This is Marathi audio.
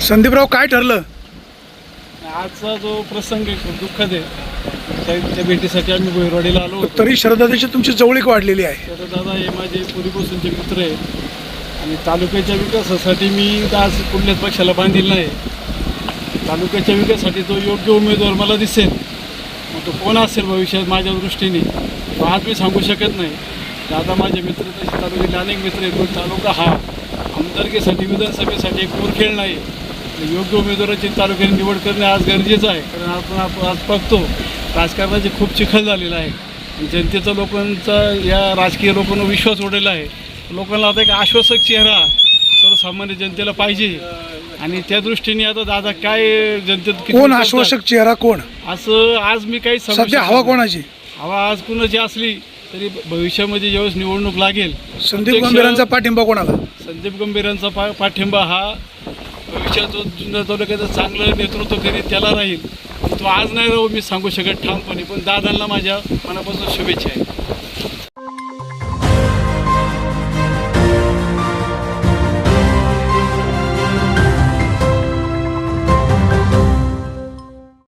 संदीपराव काय ठरलं? आजचा जो प्रसंग आहे खूप दुःखद आहे. त्या भेटीसाठी आम्ही भोयरवाडीला आलो होतो. तरी शरदादेशी तुमची जवळीक वाढलेली आहे. तर दादा हे माझे पूर्वीपासूनचे मित्र आहे आणि तालुक्याच्या विकासासाठी मी आज कुठल्याच पक्षाला बांधील नाही. तालुक्याच्या विकासासाठी तो योग्य उमेदवार मला दिसेल. मग तो कोण असेल भविष्यात माझ्या दृष्टीने तो आज मी सांगू शकत नाही. दादा माझे मित्र तसे तालुक्यातले अनेक मित्र आहेत. पण तालुका हा आमदारकीसाठी विधानसभेसाठी एक खेळ नाही. योग्य उमेदवाराची तालुक्याने निवड करणे आज गरजेचं आहे. कारण आपण आपण आज बघतो राजकारणाचे खूप चिखल झालेला आहे. जनतेचा लोकांचा या राजकीय लोकांना विश्वास उडलेला आहे. लोकांना आता एक आश्वासक चेहरा सर्वसामान्य जनतेला पाहिजे. आणि त्या दृष्टीने आता दादा काय जनतेत कोण? आश्वासक चेहरा कोण? असं आज मी काही सध्या हवा. कोणाची? हवा आज कुणाची असली तरी भविष्यामध्ये ज्यावेळेस निवडणूक लागेल संदीप गंभीरांचा पाठिंबा कोणाला? संदीप गंभीरांचा पा पाठिंबा हा भविष्यात जो जुन्नर तालुक्याचं चांगलं नेतृत्व करीत त्याला राहील. तो आज नाही राहू मी सांगू शकत ठामपणे. पण दादांना माझ्या मनापासून शुभेच्छा आहे.